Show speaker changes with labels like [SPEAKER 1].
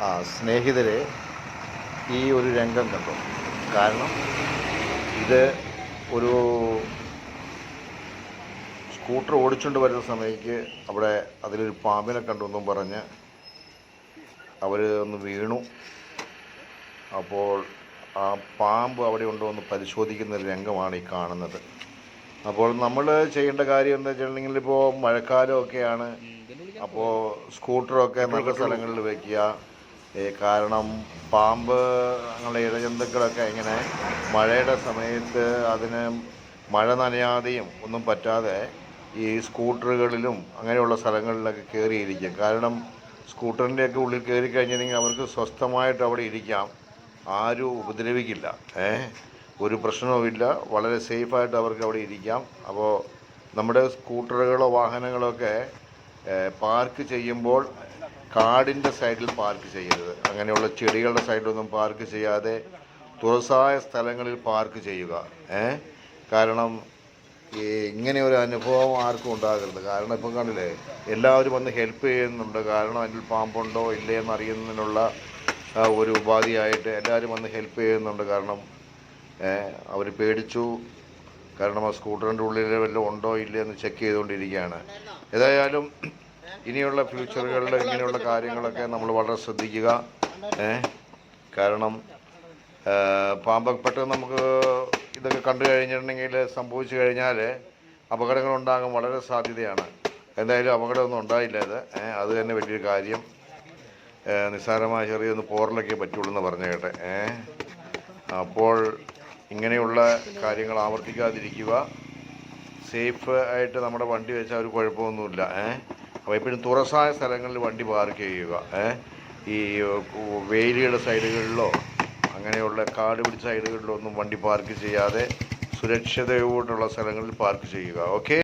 [SPEAKER 1] ആ സ്നേഹിതരെ ഈ ഒരു രംഗം കണ്ടു. കാരണം ഇത് ഒരു സ്കൂട്ടർ ഓടിച്ചുകൊണ്ട് വരുന്ന സമയത്ത് അവിടെ അതിലൊരു പാമ്പിനെ കണ്ടു എന്നും പറഞ്ഞ് അവർ ഒന്ന് വീണു. അപ്പോൾ ആ പാമ്പ് അവിടെ ഉണ്ടോ എന്ന് പരിശോധിക്കുന്ന ഒരു രംഗമാണ് ഈ കാണുന്നത്. അപ്പോൾ നമ്മൾ ചെയ്യേണ്ട കാര്യം എന്താ വെച്ചിട്ടുണ്ടെങ്കിൽ ഇപ്പോൾ മഴക്കാലമൊക്കെയാണ്. അപ്പോൾ സ്കൂട്ടറൊക്കെ നല്ല സ്ഥലങ്ങളിൽ വെക്കുക. ഏ, കാരണം പാമ്പ് അങ്ങനെയുള്ള ഇഴജന്തുക്കളൊക്കെ ഇങ്ങനെ മഴയുടെ സമയത്ത് അതിന് മഴ നനയാതെയും ഒന്നും പറ്റാതെ ഈ സ്കൂട്ടറുകളിലും അങ്ങനെയുള്ള സ്ഥലങ്ങളിലൊക്കെ കയറിയിരിക്കും. കാരണം സ്കൂട്ടറിന്റെയൊക്കെ ഉള്ളിൽ കയറി കഴിഞ്ഞിട്ടുണ്ടെങ്കിൽ അവർക്ക് സ്വസ്ഥമായിട്ട് അവിടെ ഇരിക്കാം. ആരും ഉപദ്രവിക്കില്ല. ഏ ഒരു പ്രശ്നവുമില്ല വളരെ സേഫായിട്ട് അവർക്ക് അവിടെ ഇരിക്കാം. അപ്പോൾ നമ്മുടെ സ്കൂട്ടറുകളോ വാഹനങ്ങളോ ഒക്കെ പാർക്ക് ചെയ്യുമ്പോൾ കാടിന്റെ സൈഡിൽ പാർക്ക് ചെയ്യരുത്. അങ്ങനെയുള്ള ചെടികളുടെ സൈഡിലൊന്നും പാർക്ക് ചെയ്യാതെ തുറസായ സ്ഥലങ്ങളിൽ പാർക്ക് ചെയ്യുക ഏ? കാരണം ഇങ്ങനെ ഒരു അനുഭവം ആർക്കും ഉണ്ടാകരുത്. കാരണം ഇപ്പം കണ്ടില്ലേ എല്ലാവരും വന്ന് ഹെൽപ്പ് ചെയ്യുന്നുണ്ട്. കാരണം അതിൽ പാമ്പുണ്ടോ ഇല്ലേ എന്ന് അറിയുന്നതിനുള്ള ഒരു ഉപാധിയായിട്ട് എല്ലാവരും വന്ന് ഹെൽപ്പ് ചെയ്യുന്നുണ്ട്. കാരണം അവർ പേടിച്ചു. കാരണം ആ സ്കൂട്ടറിന്റെ ഉള്ളിൽ വല്ലതും ഉണ്ടോ ഇല്ലയോ എന്ന് ചെക്ക് ചെയ്തുകൊണ്ടിരിക്കുകയാണ്. ഏതായാലും ഇനിയുള്ള ഫ്യൂച്ചറുകളിൽ ഇങ്ങനെയുള്ള കാര്യങ്ങളൊക്കെ നമ്മൾ വളരെ ശ്രദ്ധിക്കുക. കാരണം പാമ്പപ്പെട്ട് നമുക്ക് ഇതൊക്കെ കണ്ടു കഴിഞ്ഞിട്ടുണ്ടെങ്കിൽ സംഭവിച്ചു കഴിഞ്ഞാൽ അപകടങ്ങൾ ഉണ്ടാകാൻ വളരെ സാധ്യതയാണ്. എന്തായാലും അപകടമൊന്നും ഉണ്ടായില്ല ഇത്. അത് തന്നെ വലിയൊരു കാര്യം. നിസ്സാരമായ ചെറിയൊന്ന് പോറലൊക്കെ പറ്റുള്ളൂ എന്ന് പറഞ്ഞു കേട്ടെ. അപ്പോൾ ഇങ്ങനെയുള്ള കാര്യങ്ങൾ ആവർത്തിക്കാതിരിക്കുക. സേഫ് ആയിട്ട് നമ്മുടെ വണ്ടി വെച്ചാൽ ഒരു കുഴപ്പമൊന്നുമില്ല ഏ? അപ്പോൾ എപ്പോഴും തുറസായ സ്ഥലങ്ങളിൽ വണ്ടി പാർക്ക് ചെയ്യുക ഏ? ഈ വേലിയുടെ സൈഡുകളിലോ അങ്ങനെയുള്ള കാട് പിടിച്ച സൈഡുകളിലോ ഒന്നും വണ്ടി പാർക്ക് ചെയ്യാതെ സുരക്ഷിതയോടുള്ള സ്ഥലങ്ങളിൽ പാർക്ക് ചെയ്യുക ഓക്കെ